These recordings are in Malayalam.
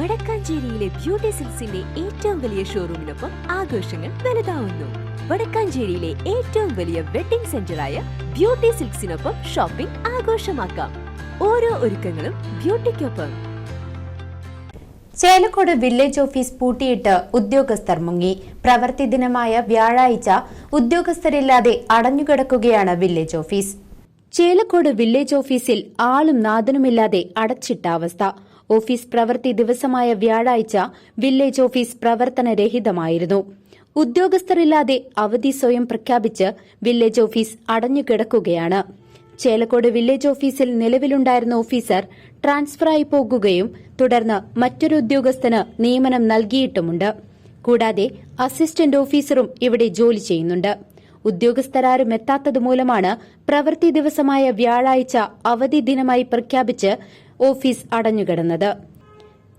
വടക്കാഞ്ചേരിയിലെ ബ്യൂട്ടി സിൽസിന്റെ ഏറ്റവും വലിയ ഷോറൂമിനൊപ്പം ആഘോഷങ്ങൾ വലുതാവുന്നു. വടക്കാഞ്ചേരിയിലെ ഏറ്റവും വലിയ വെഡിംഗ് സെന്ററായ ബ്യൂട്ടി സിൽക്സിനൊപ്പം ഷോപ്പിംഗ് ആഘോഷമാക്കാം. ഓരോ ഒരുക്കങ്ങളും ബ്യൂട്ടിക്കൊപ്പം. ചേലക്കോട് വില്ലേജ് ഓഫീസ് പൂട്ടിയിട്ട് ഉദ്യോഗസ്ഥർ മുങ്ങി. പ്രവൃത്തി ദിനമായ വ്യാഴാഴ്ച ഉദ്യോഗസ്ഥരില്ലാതെ അടഞ്ഞുകിടക്കുകയാണ് വില്ലേജ് ഓഫീസ്. ചേലക്കോട് വില്ലേജ് ഓഫീസിൽ ആളും നാഥനുമില്ലാതെ അടച്ചിട്ട അവസ്ഥ. ഓഫീസ് പ്രവൃത്തി ദിവസമായ വ്യാഴാഴ്ച വില്ലേജ് ഓഫീസ് പ്രവർത്തനരഹിതമായിരുന്നു. ഉദ്യോഗസ്ഥരില്ലാതെ അവധി സ്വയം പ്രഖ്യാപിച്ച് വില്ലേജ് ഓഫീസ് അടഞ്ഞുകിടക്കുകയാണ്. ചേലക്കോട് വില്ലേജ് ഓഫീസിൽ നിലവിലുണ്ടായിരുന്ന ഓഫീസർ ട്രാൻസ്ഫറായി പോകുകയും തുടർന്ന് മറ്റൊരു ഉദ്യോഗസ്ഥന് നിയമനം നൽകിയിട്ടുമുണ്ട്. കൂടാതെ അസിസ്റ്റന്റ് ഓഫീസറും ഇവിടെ ജോലി ചെയ്യുന്നുണ്ട്. ഉദ്യോഗസ്ഥരാരും എത്താത്തത് മൂലമാണ് പ്രവൃത്തി ദിവസമായ വ്യാഴാഴ്ച അവധി ദിനമായി പ്രഖ്യാപിച്ച് ഓഫീസ് അടഞ്ഞുകിടന്നത്.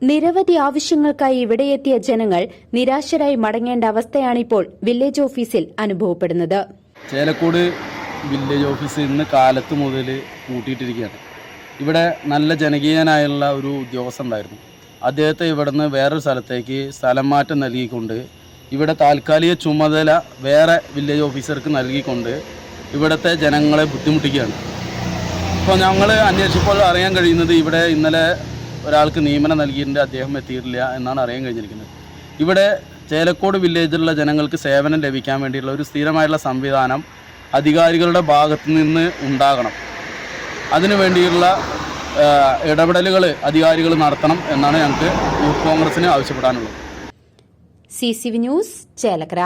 നിരവധി ആവശ്യങ്ങൾക്കായി ഇവിടെയെത്തിയ ജനങ്ങൾ നിരാശരായി മടങ്ങേണ്ട അവസ്ഥയാണിപ്പോൾ വില്ലേജ് ഓഫീസിൽ അനുഭവപ്പെടുന്നത്. ചേലക്കോട് വില്ലേജ് ഓഫീസ് ഇന്ന് കാലത്ത് മുതൽ കൂട്ടിയിട്ടിരിക്കുകയാണ് ഇവിടെ നല്ല ജനകീയനായുള്ള ഒരു ഉദ്യോഗസ്ഥൻ ഉണ്ടായിരുന്നു അദ്ദേഹത്തെ ഇവിടുന്ന് വേറൊരു സ്ഥലത്തേക്ക് സ്ഥലം മാറ്റം നൽകിക്കൊണ്ട് ഇവിടെ താൽക്കാലിക ചുമതല വേറെ വില്ലേജ് ഓഫീസർക്ക് നൽകിക്കൊണ്ട് ഇവിടുത്തെ ജനങ്ങളെ ബുദ്ധിമുട്ടിക്കുകയാണ്. ഇപ്പോൾ ഞങ്ങൾ അന്വേഷിച്ചപ്പോൾ അറിയാൻ കഴിയുന്നത് ഇവിടെ ഇന്നലെ ഒരാൾക്ക് നിയമനം നൽകിയിട്ടുണ്ട് അദ്ദേഹം എത്തിയിട്ടില്ല എന്നാണ് അറിയാൻ കഴിഞ്ഞിരിക്കുന്നത്. ഇവിടെ ചേലക്കോട് വില്ലേജിലുള്ള ജനങ്ങൾക്ക് സേവനം ലഭിക്കാൻ വേണ്ടിയുള്ള ഒരു സ്ഥിരമായിട്ടുള്ള സംവിധാനം അധികാരികളുടെ ഭാഗത്തു നിന്ന് ഉണ്ടാകണം. അതിനു വേണ്ടിയുള്ള ഇടപെടലുകൾ അധികാരികൾ നടത്തണം എന്നാണ് ഞങ്ങൾക്ക് യൂത്ത് കോൺഗ്രസിന് ആവശ്യപ്പെടാനുള്ളത്. C C V news Chelakkara.